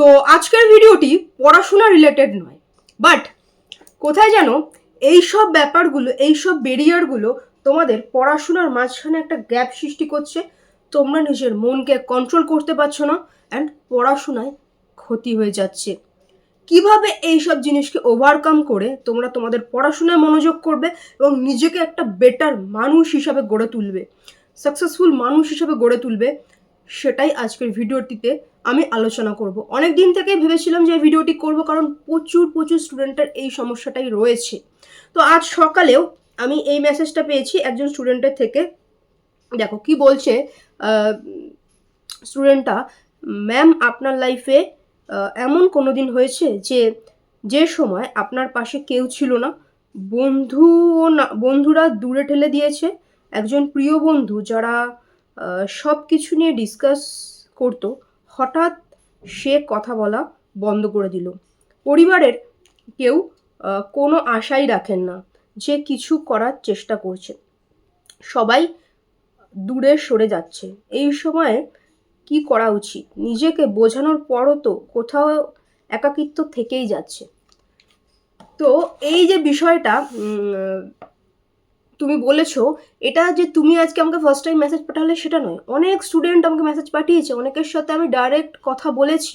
তো আজকের ভিডিওটি পড়াশোনা রিলেটেড নয়। বাট কোথায় যেন এইসব ব্যাপারগুলো, এইসব বেরিয়ারগুলো তোমাদের পড়াশোনার মাঝখানে একটা গ্যাপ সৃষ্টি করছে। তোমরা নিজের মনকে কন্ট্রোল করতে পারছ না অ্যান্ড পড়াশোনায় ক্ষতি হয়ে যাচ্ছে। কীভাবে এইসব জিনিসকে ওভারকাম করে তোমরা তোমাদের পড়াশোনায় মনোযোগ করবে এবং নিজেকে একটা বেটার মানুষ হিসাবে গড়ে তুলবে? সাকসেসফুল মানুষ হিসাবে গড়ে তুলবে সেটাই আজকের ভিডিওটিতে আমি আলোচনা করব। অনেক দিন থেকেই ভেবেছিলাম যে ভিডিওটি করব কারণ প্রচুর প্রচুর স্টুডেন্টের এই সমস্যাটাই রয়েছে। তো আজ সকালেও আমি এই মেসেজটা পেয়েছি একজন স্টুডেন্টের থেকে। দেখো, কি বলছে? স্টুডেন্টটা, ম্যাম, আপনার লাইফে এমন কোনো দিন হয়েছে যে যে সময় আপনার পাশে কেউ ছিল না? বন্ধুও না, বন্ধুরা দূরে ঠেলে দিয়েছে। একজন প্রিয় বন্ধু যারা সব কিছু নিয়ে ডিসকাস করতো হঠাৎ সে কথা বলা বন্ধ করে দিল। পরিবারের কেউ কোনো আশাই রাখেন না যে কিছু করার চেষ্টা করছে। সবাই দূরে সরে যাচ্ছে। এই সময়ে কি করা উচিত? নিজেকে বোঝানোর পরও তো কোথাও একাকিত্ব থেকেই যাচ্ছে। তো এই যে বিষয়টা তুমি বলেছ, এটা যে তুমি আজকে আমাকে ফার্স্ট টাইম মেসেজ পাঠালে সেটা নয়। অনেক স্টুডেন্ট আমাকে মেসেজ পাঠিয়েছে, অনেকের সাথে আমি ডাইরেক্ট কথা বলেছি,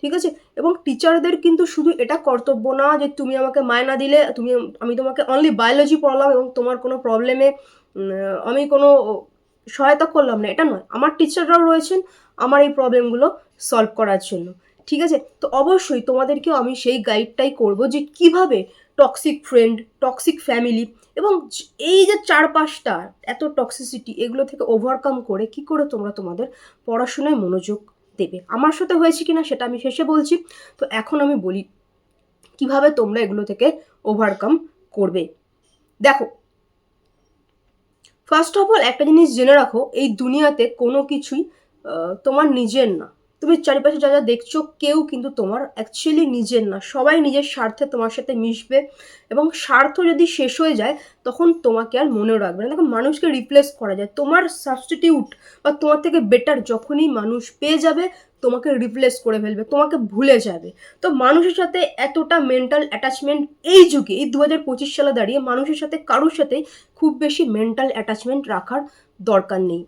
ঠিক আছে? এবং টিচারদের কিন্তু শুধু এটা কর্তব্য না যে তুমি আমাকে মায়না দিলে, তুমি, আমি তোমাকে অনলি বায়োলজি পড়ালাম এবং তোমার কোনো প্রবলেমে আমি কোনো সহায়তা করলাম না, এটা নয়। আমার টিচাররাও রয়েছেন আমার এই প্রবলেমগুলো সলভ করার জন্য, ঠিক আছে? তো অবশ্যই তোমাদেরকেও আমি সেই গাইডটাই করব যে কীভাবে টক্সিক ফ্রেন্ড টক্সিক ফ্যামিলি এবং এই যে চারপাশটা, এত টক্সিসিটি এগুলো থেকে ওভারকাম করে কি করে তোমরা তোমাদের পড়াশোনায় মনোযোগ দেবে? আমার সাথে হয়েছে কিনা সেটা আমি শেষে বলছি। তো এখন আমি বলি কীভাবে তোমরা এগুলো থেকে ওভারকাম করবে। দেখো ফার্স্ট অফ অল একটা জিনিস জেনে রাখো, এই দুনিয়াতে কোনো কিছুই তোমার নিজের না। তুমি চারিপাশে যা যা দেখছ, কেউ কিন্তু তোমার অ্যাকচুয়ালি নিজের না। সবাই নিজের স্বার্থে তোমার সাথে মিশবে এবং স্বার্থ যদি শেষ হয়ে যায়, তখন তোমাকে আর মনেও রাখবে না। দেখো, মানুষকে রিপ্লেস করা যায়। তোমার সাবস্টিটিউট বা তোমার থেকে বেটার যখনই মানুষ পেয়ে যাবে, তোমাকে রিপ্লেস করে ফেলবে, তোমাকে ভুলে যাবে। তো মানুষের সাথে এতটা মেন্টাল অ্যাটাচমেন্ট এই যুগে, এই দু হাজার পঁচিশ সালে দাঁড়িয়ে মানুষের সাথে, কারোর সাথে খুব বেশি মেন্টাল অ্যাটাচমেন্ট রাখার দরকার নেই।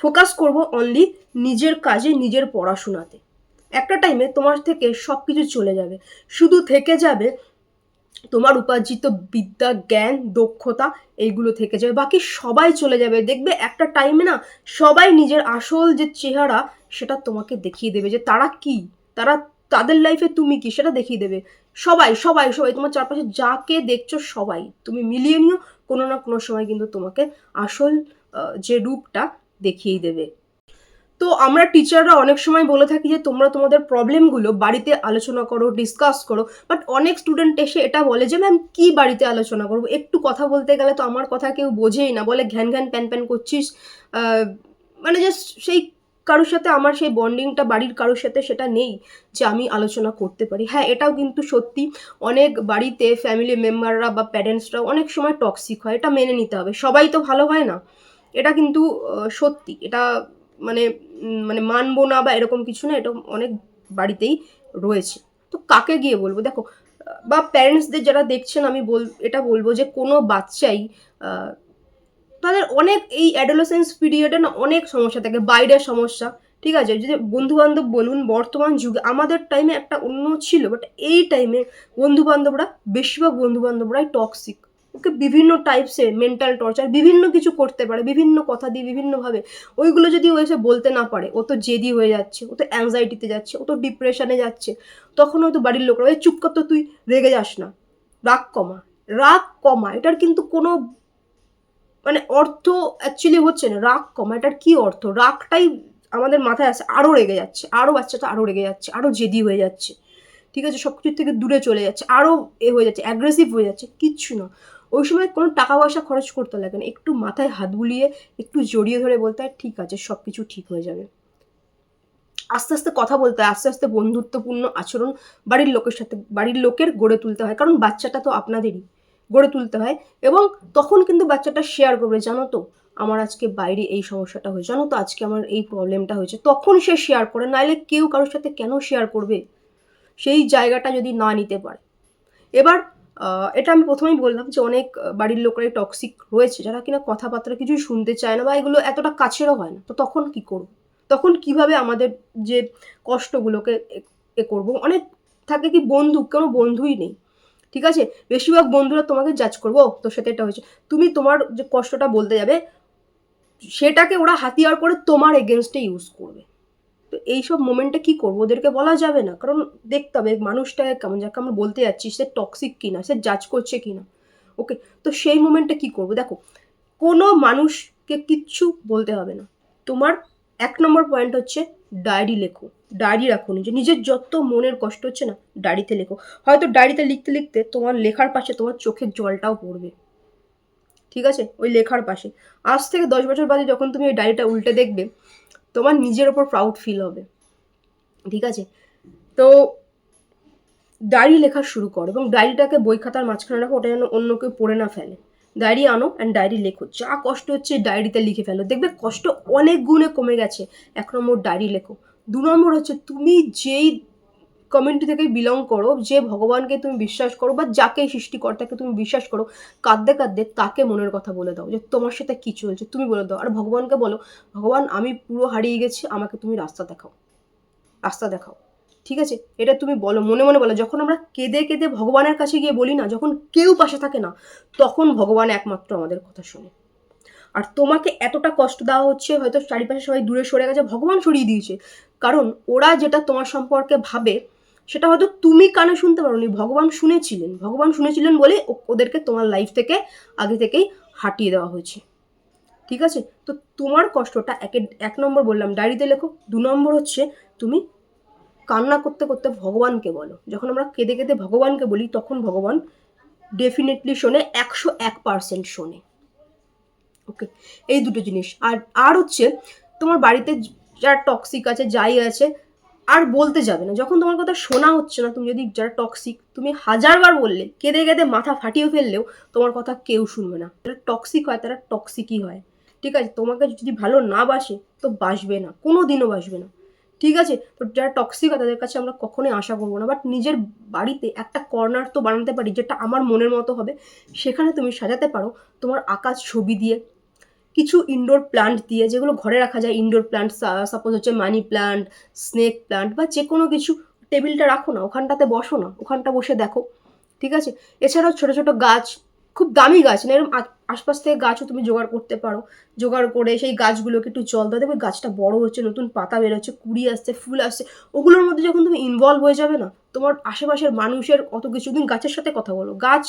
ফোকাস করব অনলি নিজের কাজে, নিজের পড়াশোনাতে। একটা টাইমে তোমার থেকে সব কিছু চলে যাবে। শুধু থেকে যাবে তোমার উপার্জিত বিদ্যা, জ্ঞান, দক্ষতা এইগুলো থেকে যাবে। বাকি সবাই চলে যাবে। দেখবে একটা টাইমে না সবাই নিজের আসল যে চেহারা সেটা তোমাকে দেখিয়ে দেবে যে তারা কি? তারা তাদের লাইফে তুমি কি সেটা দেখিয়ে দেবে। সবাই সবাই সবাই তোমার চারপাশে যাকে দেখছ সবাই। তুমি মিলিয়ে নিও, কোনো না কোনো সময় কিন্তু তোমাকে আসল যে রূপটা দেখিয়েই দেবে। তো আমরা টিচাররা অনেক সময় বলে থাকি যে, তোমরা তোমাদের প্রবলেমগুলো বাড়িতে আলোচনা করো ডিসকাস করো। বাট অনেক স্টুডেন্ট এসে এটা বলে যে ম্যাম কি বাড়িতে আলোচনা করব? একটু কথা বলতে গেলে তো আমার কথা কেউ বোঝেই না। বলে, ঘ্যান ঘ্যান, প্যান প্যান করছিস? মানে জাস্ট সেই কারোর সাথে আমার সেই বন্ডিংটা বাড়ির কারোর সাথে সেটা নেই যে, আমি আলোচনা করতে পারি। হ্যাঁ এটাও কিন্তু সত্যি। অনেক বাড়িতে ফ্যামিলি মেম্বাররা বা প্যারেন্টসরা অনেক সময় টক্সিক হয়। এটা মেনে নিতে হবে। সবাই তো ভালো হয় না। এটা কিন্তু সত্যি। এটা মানে মানে মানবো না বা এরকম কিছু না, এটা অনেক বাড়িতেই রয়েছে। তো কাকে গিয়ে বলব? দেখো, বা প্যারেন্টসদের যারা দেখছেন, আমি বল, এটা বলব যে কোনো বাচ্চাই তাদের অনেক এই অ্যাডোলেসেন্স পিরিয়ডে না অনেক সমস্যা থাকে, বাইরের সমস্যা, ঠিক আছে? যদি বন্ধু বান্ধব বলুন, বর্তমান যুগে, আমাদের টাইমে একটা অন্য ছিল বাট এই টাইমে বন্ধু বান্ধবরা বেশিরভাগ বন্ধু বান্ধবরাই টক্সিক ওকে বিভিন্ন টাইপসের মেন্টাল টর্চার বিভিন্ন কিছু করতে পারে, বিভিন্ন কথা দিয়ে বিভিন্নভাবে ওইগুলো যদি ও এসে বলতে না পারে, ও তো জেদি হয়ে যাচ্ছে, ও তো অ্যাংজাইটিতে যাচ্ছে, ও তো ডিপ্রেশনে যাচ্ছে, তখন হয়তো বাড়ির লোকরা, "এই চুপ কর তো তুই, রেগে যাস না, রাগ কমা রাগ কমা। এটার কিন্তু কোনো মানে অর্থ অ্যাকচুয়ালি হচ্ছে না, রাগ কমা। এটার কী অর্থ? রাগটাই আমাদের মাথায় আসে আরও রেগে যাচ্ছে আরও বাচ্চাটা আরও রেগে যাচ্ছে আরও জেদি হয়ে যাচ্ছে। ঠিক আছে সব কিছুর থেকে দূরে চলে যাচ্ছে আরও এ হয়ে যাচ্ছে অ্যাগ্রেসিভ হয়ে যাচ্ছে, কিচ্ছু না। ওই সময় কোনো টাকা পয়সা খরচ করতে লাগে না। একটু মাথায় হাত বুলিয়ে, একটু জড়িয়ে ধরে বলতে হয়, ঠিক আছে সব কিছু ঠিক হয়ে যাবে। আস্তে আস্তে কথা বলতে হয়, আস্তে আস্তে বন্ধুত্বপূর্ণ আচরণ বাড়ির লোকের সাথে, বাড়ির লোকের গড়ে তুলতে হয়। কারণ বাচ্চাটা তো আপনাদেরই, গড়ে তুলতে হয়। এবং তখন কিন্তু বাচ্চাটা শেয়ার করবে, জানো তো, আমার আজকে বাইরে এই সমস্যাটা হয়েছে। জানো তো, আজকে আমার এই প্রবলেমটা হয়েছে। তখন সে শেয়ার করে, নাইলে কেউ কারোর সাথে কেন শেয়ার করবে? সেই জায়গাটা যদি না নিতে পারে। এবার এটা আমি প্রথমেই বললাম যে অনেক বাড়ির লোকেরাই টক্সিক রয়েছে যারা কিনা কথাবার্তা কিছুই শুনতে চায় না বা এগুলো এতটা কাছেরও হয় না। তো তখন কি করব? তখন কীভাবে আমাদের যে কষ্টগুলোকে এ- করব? অনেক থাকে কি বন্ধু কোনো বন্ধুই নেই ঠিক আছে? বেশিরভাগ বন্ধুরা তোমাকে জাজ করব "ও, তোর সাথে এটা হয়েছে। তুমি তোমার যে কষ্টটা বলতে যাবে সেটাকে ওরা হাতিয়ার করে তোমার এগেনস্টে ইউজ করবে। এইসব মোমেন্টে কি করব? ওদেরকে বলা যাবে না। কারণ দেখতে হবে মানুষটাকে কেমন যাকে আমরা বলতে যাচ্ছি, সে টক্সিক কিনা, সে জাজ করছে কিনা। ওকে তো সেই মোমেন্টে কি করব? দেখো, কোনো মানুষকে কিচ্ছু বলতে হবে না। তোমার এক নম্বর পয়েন্ট হচ্ছে ডায়েরি লেখো। ডায়েরি রাখো নিজে। নিজের যত মনের কষ্ট হচ্ছে না ডায়েরিতে লেখো। হয়তো ডায়েরিতে লিখতে লিখতে তোমার লেখার পাশে তোমার চোখের জলটাও পড়বে। ঠিক আছে? ওই লেখার পাশে। আজ থেকে দশ বছর বাদে যখন তুমি ওই ডায়েরিটা উল্টে দেখবে তোমার নিজের ওপর প্রাউড ফিল হবে। ঠিক আছে? তো ডায়েরি লেখা শুরু করো এবং ডায়েরিটাকে বই খাতার মাঝখানে রাখো, ওটা যেন অন্য কেউ পড়ে না ফেলে। ডায়েরি আনো অ্যান্ড ডায়েরি লেখো। যা কষ্ট হচ্ছে ডায়েরিতে লিখে ফেলো। দেখবে কষ্ট অনেক গুণে কমে গেছে। এক নম্বর ডায়েরি লেখো। দু নম্বর হচ্ছে তুমি যেই কমিউনিটি থেকে বিলং করো, যে ভগবানকে তুমি বিশ্বাস করো বা যাকে সৃষ্টিকর্তাকে তুমি বিশ্বাস করো, কাঁদতে কাঁদতে তাকে মনের কথা বলে দাও যে তোমার সাথে কী চলছে তুমি বলে দাও। আর ভগবানকে বলো, ভগবান, আমি পুরো হারিয়ে গেছি, আমাকে তুমি রাস্তা দেখাও রাস্তা দেখাও। ঠিক আছে? এটা তুমি বলো, মনে মনে বলো। যখন আমরা কেঁদে কেঁদে ভগবানের কাছে গিয়ে বলি না, যখন কেউ পাশে থাকে না, তখন ভগবান একমাত্র আমাদের কথা শোনে। আর তোমাকে এতটা কষ্ট দেওয়া হচ্ছে, হয়তো চারিপাশে সবাই দূরে সরে গেছে, ভগবান সরিয়ে দিয়েছে। কারণ ওরা যেটা তোমার সম্পর্কে ভাবে সেটা হয়তো তুমি কানে শুনতে পারোনি, ভগবান শুনেছিলেন ভগবান শুনেছিলেন বলে ওদেরকে তোমার লাইফ থেকে আগে থেকেই হাঁটিয়ে দেওয়া হয়েছে। ঠিক আছে? তো তোমার কষ্টটা একে, এক নম্বর বললাম, ডায়েরিতে লেখো, দু নম্বর হচ্ছে তুমি কান্না করতে করতে ভগবানকে বলো। যখন আমরা কেঁদে কেঁদে ভগবানকে বলি, তখন ভগবান ডেফিনেটলি শোনে, একশো এক পার্সেন্ট শোনে। ওকে এই দুটো জিনিস। আর আর হচ্ছে তোমার বাড়িতে যারা টক্সিক আছে, যাই আছে আর বলতে যাবে না। যখন তোমার কথা শোনা হচ্ছে না, তুমি যদি যারা টক্সিক তুমি হাজারবার বললে, কেঁদে কেঁদে মাথা ফাটিয়ে ফেললেও তোমার কথা কেউ শুনবে না। যারা টক্সিক হয়, তারা টক্সিকই হয়। ঠিক আছে? তোমাকে যদি ভালো না বাসে, তো বাসবে না। কোনো দিনও বাসবে না। ঠিক আছে? তো যারা টক্সিক হয়, তাদের কাছে আমরা কখনোই আশা করব না। বাট নিজের বাড়িতে একটা কর্নার তো বানাতে পারি, যেটা আমার মনের মতো হবে, সেখানে তুমি সাজাতে পারো। তোমার আকাশ ছবি দিয়ে কিছু ইনডোর প্লান্ট দিয়ে, যেগুলো ঘরে রাখা যায় ইনডোর প্লান্ট সাপোজ হচ্ছে মানি প্লান্ট স্নেক প্লান্ট বা যে কোনো কিছু টেবিলটা রাখো না, ওখানটাতে বসো না, ওখানটা বসে দেখো, ঠিক আছে? এছাড়াও ছোটো ছোটো গাছ, খুব দামি গাছ না এরকম আশপাশ থেকে গাছও তুমি জোগাড় করতে পারো। জোগাড় করে সেই গাছগুলোকে একটু জল দাও দেখবে গাছটা বড় হচ্ছে, নতুন পাতা বেরোচ্ছে কুড়ি আসছে, ফুল আসছে, ওগুলোর মধ্যে যখন তুমি ইনভলভ হয়ে যাবে না, তোমার আশেপাশের মানুষের অত কিছু তুমি গাছের সাথে কথা বলো। গাছ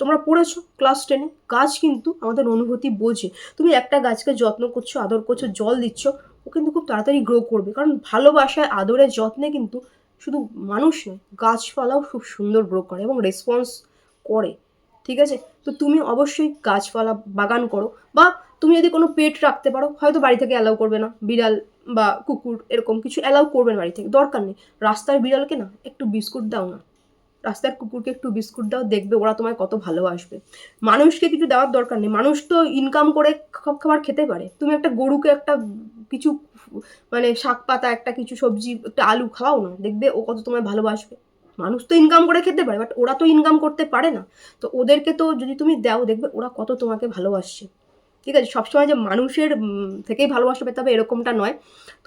তোমরা পড়েছো ক্লাস টেনে গাছ কিন্তু আমাদের অনুভূতি বোঝে। তুমি একটা গাছকে যত্ন করছ, আদর করছ, জল দিচ্ছ, ও কিন্তু খুব তাড়াতাড়ি গ্রো করবে। কারণ ভালোবাসায় আদরে যত্নে কিন্তু শুধু মানুষ নয়, গাছপালাও খুব সুন্দর গ্রো করে এবং রেসপন্স করে। ঠিক আছে? তো তুমি অবশ্যই গাছপালা বাগান করো বা তুমি যদি কোনো পেট রাখতে পারো, হয়তো বাড়ি থেকে অ্যালাউ করবে না। বিড়াল বা কুকুর এরকম কিছু অ্যালাউ করবে না বাড়ি থেকে। দরকার নেই। রাস্তার বিড়ালকে না, একটু বিস্কুট দাও না। রাস্তার কুকুরকে একটু বিস্কুট দাও, দেখবে ওরা তোমায় কত ভালোবাসবে মানুষকে কিছু দেওয়ার দরকার নেই। মানুষ তো ইনকাম করে সব খাবার খেতে পারে। তুমি একটা গরুকে একটা কিছু মানে শাক পাতা, একটা কিছু সবজি, একটা আলু খাওয়াও না। দেখবে ও কত তোমায় ভালোবাসবে। মানুষ তো ইনকাম করে খেতে পারে বাট ওরা তো ইনকাম করতে পারে না। তো ওদেরকে তো যদি তুমি দাও, দেখবে ওরা কত তোমাকে ভালোবাসছে। ঠিক আছে? সবসময় যে মানুষের থেকেই ভালোবাসা পেতে হবে এরকমটা নয়।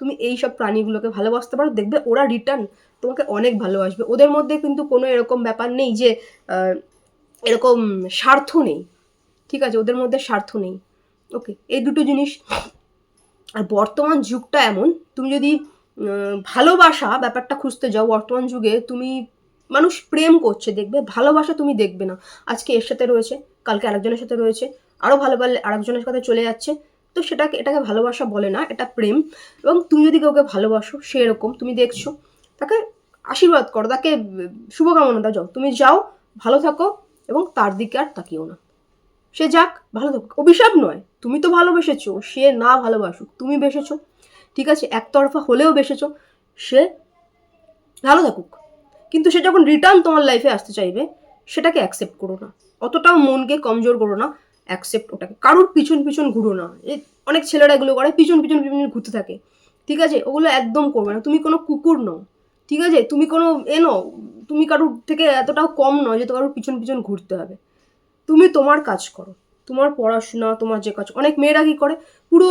তুমি এই সব প্রাণীগুলোকে ভালোবাসতে পারো। দেখবে ওরা রিটার্ন তোমাকে অনেক ভালোবাসবে। ওদের মধ্যে কিন্তু কোনো এরকম ব্যাপার নেই যে এরকম স্বার্থ নেই। ঠিক আছে? ওদের মধ্যে স্বার্থ নেই। ওকে এই দুটো জিনিস। আর বর্তমান যুগটা এমন, তুমি যদি ভালোবাসা ব্যাপারটা খুঁজতে যাও, বর্তমান যুগে তুমি মানুষ প্রেম করছে, দেখবে? ভালোবাসা তুমি দেখবে না। আজকে এর সাথে রয়েছে, কালকে আরেকজনের সাথে রয়েছে আরও ভালো পারলে আরেকজনের সাথে চলে যাচ্ছে। তো সেটাকে, এটাকে ভালোবাসা বলে না, এটা প্রেম। এবং তুমি যদি কাউকে ভালোবাসো সে এরকম তুমি দেখছ, তাকে আশীর্বাদ করো, তাকে শুভকামনা দাও। যাও তুমি যাও, ভালো থাকো এবং তার দিকে আর তাকিও না। সে যাক, ভালো থাকুক। অভিশাপ নয়, তুমি তো ভালোবেসেছো, সে না ভালোবাসুক, তুমি বেসেছো। ঠিক আছে, একতরফা হলেও বেসেছো, সে ভালো থাকুক। কিন্তু সে যখন রিটার্ন তোমার লাইফে আসতে চাইবে, সেটাকে অ্যাকসেপ্ট করো না। অতটাও মনকে কমজোর করো না। অ্যাকসেপ্ট ওটাকে। কারোর পিছন পিছন ঘুরো না। অনেক ছেলেরা এগুলো করে, পিছন পিছন পিছন ঘুরতে থাকে। ঠিক আছে? ওগুলো একদম করবে না। তুমি কোনো কুকুর নও। ঠিক আছে? তুমি কোনো এ নও। তুমি কারোর থেকে এতটাও কম নয় যে কারোর পিছন পিছন ঘুরতে হবে। তুমি তোমার কাজ করো। তোমার পড়াশোনা, তোমার যে কাজ। অনেক মেয়েরা কী করে? পুরো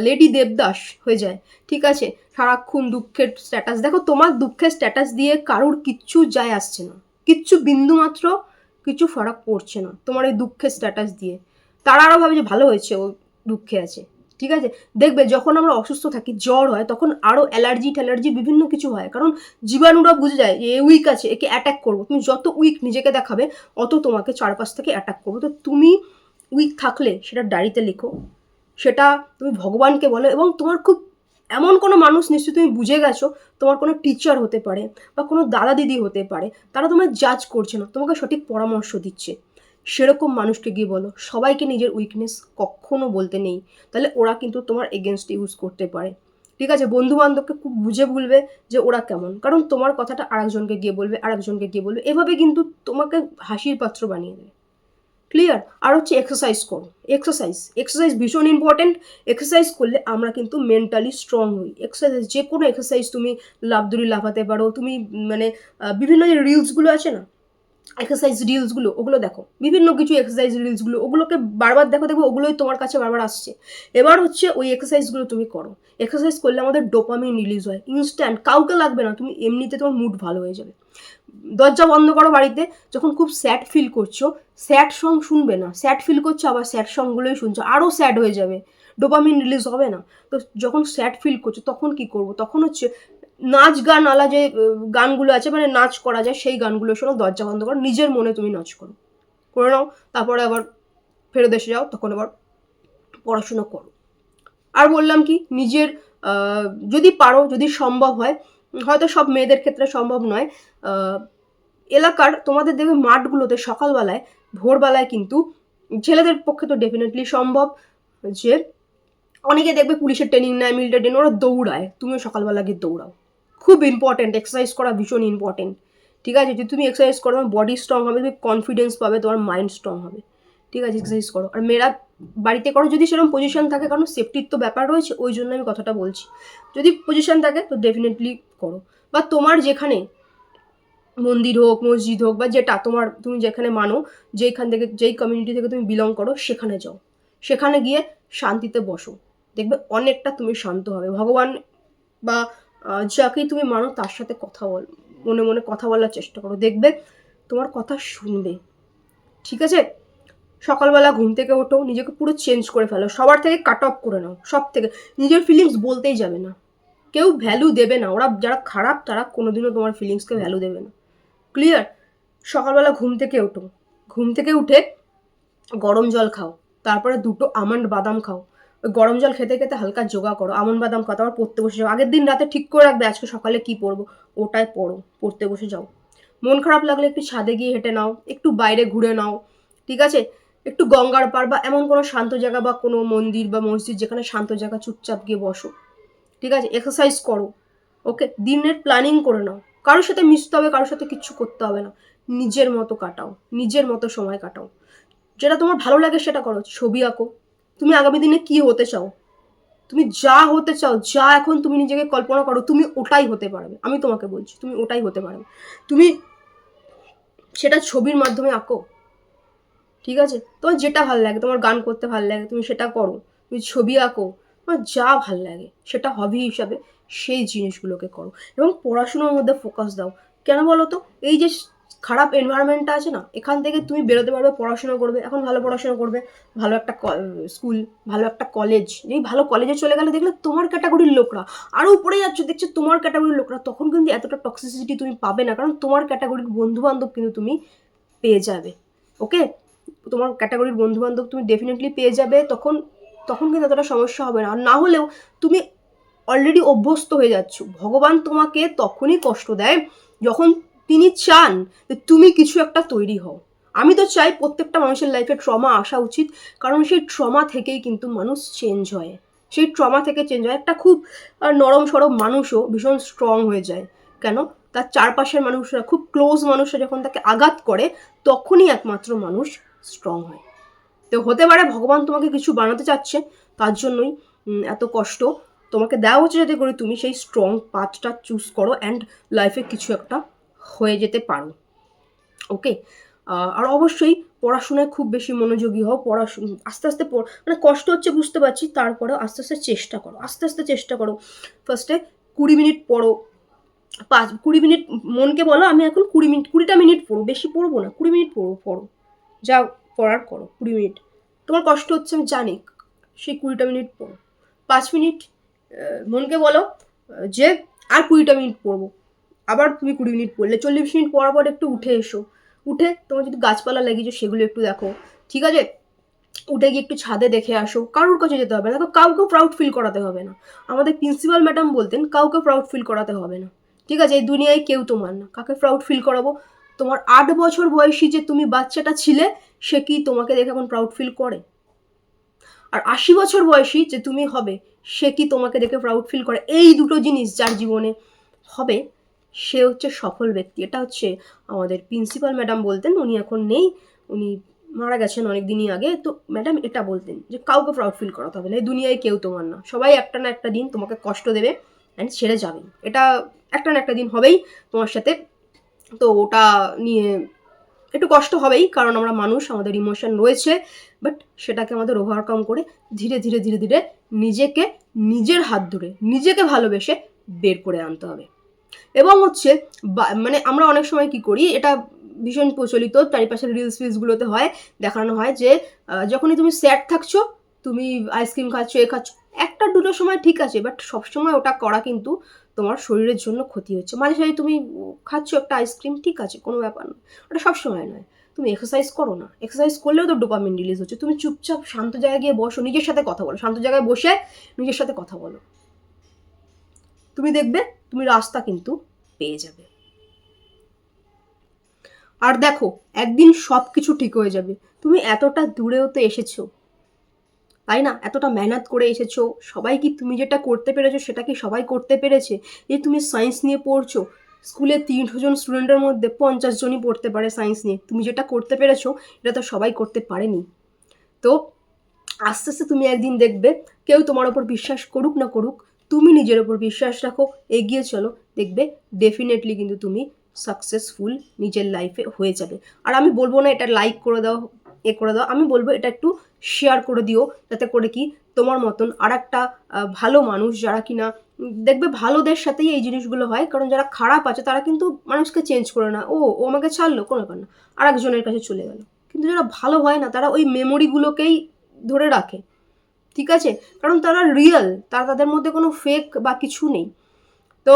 লেডি দেবদাস হয়ে যায়। ঠিক আছে? সারাক্ষণ দুঃখের স্ট্যাটাস দেখো, তোমার দুঃখের স্ট্যাটাস দিয়ে কারোর কিচ্ছু যায় আসছে না। কিচ্ছু বিন্দু মাত্র কিছু ফারাক পড়ছে না তোমার এই দুঃখের স্ট্যাটাস দিয়ে। তারা আরও ভাবে যে ভালো হয়েছে, ও দুঃখে আছে। ঠিক আছে? দেখবে যখন আমরা অসুস্থ থাকি, জ্বর হয়, তখন আরও অ্যালার্জি ট্যালার্জি বিভিন্ন কিছু হয়। কারণ জীবাণুরা বুঝে যায় যে এ উইক আছে, একে অ্যাটাক করব। তুমি যত উইক নিজেকে দেখাবে, অত তোমাকে চারপাশ থেকে অ্যাটাক করব। তো তুমি উইক থাকলে সেটা ডায়েরিতে লেখো। সেটা তুমি ভগবানকে বলো এবং তোমার খুব এমন কোনো মানুষ নিশ্চয়ই তুমি বুঝে গেছো, তোমার কোনো টিচার হতে পারে বা কোনো দাদা দিদি হতে পারে। তারা তোমার জাজ করছে না, তোমাকে সঠিক পরামর্শ দিচ্ছে। সেরকম মানুষকে গিয়ে বলো, সবাইকে নিজের উইকনেস কখনো বলতে নেই। তাহলে ওরা কিন্তু তোমার এগেনস্ট ইউজ করতে পারে। ঠিক আছে বন্ধু বান্ধবকে খুব বুঝে বলবে যে ওরা কেমন। কারণ তোমার কথাটা আরেকজনকে গিয়ে বলবে, আরেকজনকে গিয়ে বলবে। এভাবে কিন্তু তোমাকে হাসির পাত্র বানিয়ে দেবে। ক্লিয়ার আর হচ্ছে এক্সারসাইজ করো। এক্সারসাইজ এক্সারসাইজ ভীষণ ইম্পর্টেন্ট এক্সারসাইজ করলে আমরা কিন্তু মেন্টালি স্ট্রং হই। এক্সারসাইজ যে কোনো এক্সারসাইজ তুমি লাভ লাভদুরি লাফাতে পারো। তুমি মানে বিভিন্ন যে রিলসগুলো আছে না এক্সারসাইজ রিলসগুলো ওগুলো দেখো। বিভিন্ন কিছু এক্সারসাইজ রিলসগুলো ওগুলোকে বারবার দেখো দেখো ওগুলোই তোমার কাছে বারবার আসছে। এবার হচ্ছে ওই এক্সারসাইজগুলো তুমি করো। এক্সারসাইজ করলে আমাদের ডোপামিন রিলিজ হয় ইনস্ট্যান্ট কাউকে লাগবে না, তুমি এমনিতে তোমার মুড ভালো হয়ে যাবে। দরজা বন্ধ করো বাড়িতে, যখন খুব স্যাড ফিল করছ স্যাড সং শুনবে না। স্যাড ফিল করছ, আবার স্যাড সংগুলোই শুনছো আরও স্যাড হয়ে যাবে। ডোপামিন রিলিজ হবে না। তো যখন স্যাড ফিল করছ, তখন কি করব? তখন হচ্ছে নাচ গান আলা যে গানগুলো আছে মানে নাচ করা যায়, সেই গানগুলো শোনো, দরজা বন্ধ করো, নিজের মনে তুমি নাচ করো। করে নাও, তারপরে আবার ফেরত এসে যাও, তখন আবার পড়াশুনো করো। আর বললাম কি, নিজের যদি পারো, যদি সম্ভব হয়, হয়তো সব মেয়েদের ক্ষেত্রে সম্ভব নয় এলাকার তোমাদের দেখবে মাঠগুলোতে সকালবেলায়, ভোরবেলায় কিন্তু ছেলেদের পক্ষে তো ডেফিনেটলি সম্ভব যে, অনেকে দেখবে পুলিশের ট্রেনিং নেয় মিলিটারি ট্রেনিং ওরা দৌড়ায়, তুমিও সকালবেলা গিয়ে দৌড়াও। খুব ইম্পর্টেন্ট এক্সারসাইজ করা ভীষণ ইম্পর্টেন্ট ঠিক আছে? যদি তুমি এক্সারসাইজ করো, তোমার বডি স্ট্রং হবে, তুমি কনফিডেন্স পাবে, তোমার মাইন্ড স্ট্রং হবে, ঠিক আছে? এক্সারসাইজ করো। আর মেয়েরা বাড়িতে করো, যদি সেরকম পজিশন থাকে, কারণ সেফটির তো ব্যাপার রয়েছে, ওই জন্য আমি কথাটা বলছি। যদি পজিশন থাকে, তো ডেফিনেটলি করো। বা তোমার যেখানে মন্দির হোক, মসজিদ হোক, বা যেটা তোমার, তুমি যেখানে মানো, যেখান থেকে, যেই কমিউনিটি থেকে তুমি বিলং করো, সেখানে যাও। সেখানে গিয়ে শান্তিতে বসো। দেখবে অনেকটা তুমি শান্ত হবে। ভগবান বা যাকেই তুমি মানো তার সাথে কথা বল, মনে মনে কথা বলার চেষ্টা করো। দেখবে তোমার কথা শুনবে। ঠিক আছে? সকালবেলা ঘুম থেকে ওঠো, নিজেকে পুরো চেঞ্জ করে ফেলো। সবার থেকে কাট অফ করে নাও, সব থেকে। নিজের ফিলিংস বলতেই যাবে না। কেউ ভ্যালু দেবে না। ওরা যারা খারাপ, তারা কোনোদিনও তোমার ফিলিংসকে ভ্যালু দেবে না। ক্লিয়ার সকালবেলা ঘুম থেকে ওঠো। ঘুম থেকে উঠে গরম জল খাও। তারপরে দুটো আমন্ড বাদাম খাও। গরম জল খেতে খেতে হালকা যোগা করো আমন্ড বাদাম খাও তারপর পড়তে বসে যাও। আগের দিন রাতে ঠিক করে রাখবে, আজকে সকালে কি পড়ব? ওটাই পড়ো, পড়তে বসে যাও। মন খারাপ লাগলে একটু ছাদে গিয়ে হেঁটে নাও, একটু বাইরে ঘুরে নাও, ঠিক আছে? একটু গঙ্গার পার বা এমন কোনো শান্ত জায়গা বা কোনো মন্দির বা মসজিদ যেখানে শান্ত জায়গা চুপচাপ গিয়ে বসো, ঠিক আছে? এক্সারসাইজ করো ওকে দিনের প্ল্যানিং করে নাও। কারোর সাথে মিশতে হবে, কারোর সাথে কিচ্ছু করতে হবে না। নিজের মতো কাটাও, নিজের মতো সময় কাটাও। যেটা তোমার ভালো লাগে সেটা করো, ছবি আঁকো তুমি আগামী দিনে কি হতে চাও? তুমি যা হতে চাও, যা এখন তুমি নিজেকে কল্পনা করো, তুমি ওটাই হতে পারবে। আমি তোমাকে বলছি, তুমি ওটাই হতে পারবে। তুমি সেটা ছবির মাধ্যমে আঁকো, ঠিক আছে? তোমার যেটা ভালো লাগে, তোমার গান করতে ভালো লাগে, তুমি সেটা করো। তুমি ছবি আঁকো, তোমার যা ভালো লাগে, সেটা হবি হিসাবে সেই জিনিসগুলোকে করো। এবং পড়াশুনোর মধ্যে ফোকাস দাও। কেন বলো তো? এই যে খারাপ এনভায়রনমেন্টটা আছে না, এখান থেকে তুমি বেরোতে পারবে, পড়াশোনা করবে, এখন ভালো পড়াশোনা করবে, ভালো একটা স্কুল ভালো একটা কলেজ এই ভালো কলেজে চলে গেলে দেখলে তোমার ক্যাটাগরির লোকরা আরও উপরে যাচ্ছ, দেখছ তোমার ক্যাটাগরির লোকরা, তখন কিন্তু এতটা টক্সিসিটি তুমি পাবে না, কারণ তোমার ক্যাটাগরির বন্ধু বান্ধব কিন্তু তুমি পেয়ে যাবে ওকে তোমার ক্যাটাগরির বন্ধু বান্ধব তুমি ডেফিনেটলি পেয়ে যাবে, তখন তখন কিন্তু এতটা সমস্যা হবে না, আর না হলেও তুমি অলরেডি অভ্যস্ত হয়ে যাচ্ছ, ভগবান তোমাকে তখনই কষ্ট দেয়, যখন তিনি চান যে তুমি কিছু একটা তৈরি হও। আমি তো চাই প্রত্যেকটা মানুষের লাইফে ট্রমা আসা উচিত, কারণ সেই ট্রমা থেকেই কিন্তু মানুষ চেঞ্জ হয়। সেই ট্রমা থেকে চেঞ্জ হয়। একটা খুব নরম সরম মানুষও ভীষণ স্ট্রং হয়ে যায়। কেন? তার চারপাশের মানুষরা, খুব ক্লোজ মানুষরা যখন তাকে আঘাত করে, তখনই একমাত্র মানুষ স্ট্রং হয়। তো হতে পারে ভগবান তোমাকে কিছু বানাতে চাচ্ছে, তার জন্যই এত কষ্ট। তোমাকে দেওয়া হচ্ছে যাতে করে তুমি সেই স্ট্রং পাথটা চুজ করো অ্যান্ড লাইফে কিছু একটা হয়ে যেতে পারো। ওকে আর অবশ্যই পড়াশোনায় খুব বেশি মনোযোগী হও পড়াশোনা আস্তে আস্তে মানে কষ্ট হচ্ছে বুঝতে পারছি, তারপরেও আস্তে আস্তে চেষ্টা করো, আস্তে আস্তে চেষ্টা করো। ফার্স্টে কুড়ি মিনিট পড়ো। পাঁচ, কুড়ি মিনিট মনকে বলো, আমি এখন কুড়ি মিনিট কুড়িটা মিনিট পড়ো, বেশি পড়ব না, কুড়ি মিনিট পড়ো পড়ো। যা পড়ার করো, কুড়ি মিনিট। তোমার কষ্ট হচ্ছে আমি জানি, সেই কুড়িটা মিনিট পড়ো। পাঁচ মিনিট মনকে বলো যে আর কুড়িটা মিনিট পড়ব। আবার তুমি কুড়ি মিনিট পড়লে, চল্লিশ মিনিট পর একটু উঠে এসো। উঠে তোমার যদি গাছপালা লাগিয়েছো সেগুলো একটু দেখো। ঠিক আছে? উঠে গিয়ে একটু ছাদে দেখে আসো। কারোর কাছে যেতে হবে না। দেখো, কাউকে প্রাউড ফিল করাতে হবে না। আমাদের প্রিন্সিপাল ম্যাডাম বলতেন, কাউকে প্রাউড ফিল করাতে হবে না। ঠিক আছে? এই দুনিয়ায় কেউ তোমার না। কাকে প্রাউড ফিল করাবো? তোমার আট বছর বয়সী যে তুমি বাচ্চাটা ছিলে, সে কি তোমাকে দেখে এখন প্রাউড ফিল করে? আর আশি বছর বয়সী যে তুমি হবে, সে কি তোমাকে দেখে প্রাউড ফিল করে? এই দুটো জিনিস যার জীবনে হবে সে হচ্ছে সফল ব্যক্তি। এটা হচ্ছে আমাদের প্রিন্সিপাল ম্যাডাম বলতেন, উনি এখন নেই, উনি মারা গেছেন অনেক দিনই আগে। তো ম্যাডাম এটা বলতেন যে, কাউকে প্রাউড ফিল করাতে হবে না, এই দুনিয়ায় কেউ তোমার না। সবাই একটা না একটা দিন তোমাকে কষ্ট দেবে অ্যান্ড ছেড়ে যাবে এটা একটা না একটা দিন হবেই তোমার সাথে। তো ওটা নিয়ে একটু কষ্ট হবেই, কারণ আমরা মানুষ, আমাদের ইমোশন রয়েছে বাট সেটাকে আমাদের ওভারকাম করে ধীরে ধীরে ধীরে ধীরে নিজেকে, নিজের হাত ধরে, নিজেকে ভালোবেসে বের করে আনতে হবে। এবং হচ্ছে মানে আমরা অনেক সময় কি করি, এটা ভীষণ প্রচলিত, চারিপাশের রিলস ফিলসগুলোতে হয়, দেখানো হয় যে যখনই তুমি স্যাড থাকছো, তুমি আইসক্রিম খাচ্ছ, এ খাচ্ছ, একটা দুটো সময় ঠিক আছে বাট সবসময় ওটা করা কিন্তু তোমার শরীরের জন্য ক্ষতি হচ্ছে। মাঝে সাঝে তুমি খাচ্ছ একটা আইসক্রিম ঠিক আছে, কোনো ব্যাপার না। ওটা সবসময় নয়। তুমি এক্সারসাইজ করো না। এক্সারসাইজ করলেও তো ডোপামিন রিলিজ হচ্ছে। তুমি চুপচাপ শান্ত জায়গায় গিয়ে বসো, নিজের সাথে কথা বলো। শান্ত জায়গায় বসে নিজের সাথে কথা বলো। তুমি দেখবে, তুমি রাস্তা কিন্তু পেয়ে যাবে। আর দেখো, একদিন সব কিছু ঠিক হয়ে যাবে। তুমি এতটা দূরেও তো এসেছ। তাই না? এতটা মেহনত করে এসেছ। সবাই কি তুমি যেটা করতে পেরেছ, সেটা কি সবাই করতে পেরেছে? যে তুমি সায়েন্স নিয়ে পড়ছো স্কুলে তিনশো জন স্টুডেন্টের মধ্যে পঞ্চাশ জনই পড়তে পারে সায়েন্স নিয়ে। তুমি যেটা করতে পেরেছ, এটা তো সবাই করতে পারেনি। তো আস্তে আস্তে তুমি একদিন দেখবে, কেউ তোমার ওপর বিশ্বাস করুক না করুক তুমি নিজের ওপর বিশ্বাস রাখো এগিয়ে চলো। দেখবে ডেফিনেটলি কিন্তু তুমি সাকসেসফুল নিজের লাইফে হয়ে যাবে। আর আমি বলব না এটা লাইক করে দাও এ করে দাও আমি বলব এটা একটু শেয়ার করে দিও যাতে করে কি তোমার মতন আর একটা ভালো মানুষ যারা কিনা উম, দেখবে ভালোদের সাথেই এই জিনিসগুলো হয় কারণ যারা খারাপ আছে তারা কিন্তু মানুষকে চেঞ্জ করে না। ও ও আমাকে ছাড়লো কোনো ব্যাপার না। আর একজনের কাছে চলে গেল। কিন্তু যারা ভালো হয় না তারা ওই মেমোরিগুলোকেই ধরে রাখে। ঠিক আছে? কারণ তারা রিয়েল তারা তাদের মধ্যে কোনো ফেক বা কিছু নেই। তো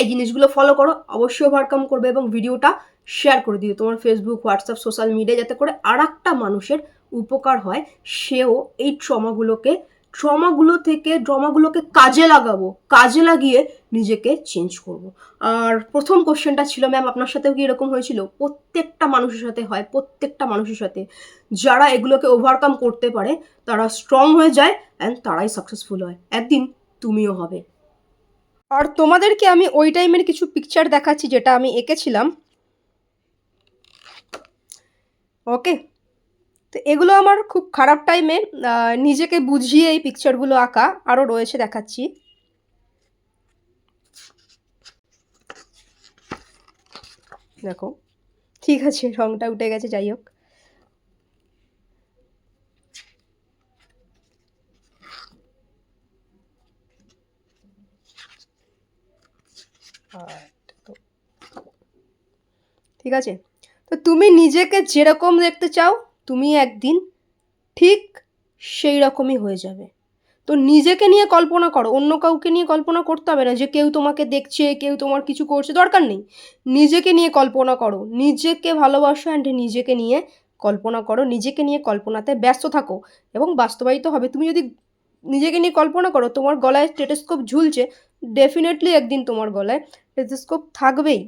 এই জিনিসগুলো ফলো করো, অবশ্যই ওভারকাম করবে এবং ভিডিওটা শেয়ার করে দিও। তোমার ফেসবুক হোয়াটসঅ্যাপ সোশ্যাল মিডিয়া যাতে করে আর মানুষের উপকার হয়, সেও এই ট্রমাগুলোকে ট্রমাগুলো থেকে ট্রমাগুলোকে কাজে লাগাবো, কাজে লাগিয়ে নিজেকে চেঞ্জ করব। আর প্রথম কোশ্চেনটা ছিল ম্যাম আপনার সাথেও কি এরকম হয়েছিল? প্রত্যেকটা মানুষের সাথে হয়, প্রত্যেকটা মানুষের সাথে। যারা এগুলোকে ওভারকাম করতে পারে, তারা স্ট্রং হয়ে যায় অ্যান্ড তারাই সাকসেসফুল হয়। একদিন তুমিও হবে। আর তোমাদেরকে আমি ওই টাইমের কিছু পিকচার দেখাচ্ছি, যেটা আমি এঁকেছিলাম। ওকে তো এগুলো আমার খুব খারাপ টাইমে নিজেকে বুঝিয়ে এই পিকচারগুলো আঁকা আরও রয়েছে দেখাচ্ছি। দেখো, ঠিক আছে, রংটা উঠে গেছে, যাই হোক। ঠিক আছে? তো তুমি নিজেকে যেরকম দেখতে চাও তুমি একদিন ঠিক সেই রকমই হয়ে যাবে। তো নিজেকে নিয়ে কল্পনা করো, অন্য কাউকে নিয়ে কল্পনা করতে হবে না যে কেউ তোমাকে দেখছে, কেউ তোমার কিছু করছে, দরকার নেই। নিজেকে নিয়ে কল্পনা করো, নিজেকে ভালোবাসো অ্যান্ড নিজেকে নিয়ে কল্পনা করো, নিজেকে নিয়ে কল্পনাতে ব্যস্ত থাকো এবং বাস্তবায়িত হবে। তুমি যদি নিজেকে নিয়ে কল্পনা করো, তোমার গলায় স্টেটোস্কোপ ঝুলছে ডেফিনেটলি একদিন তোমার গলায় স্টেটোস্কোপ থাকবেই।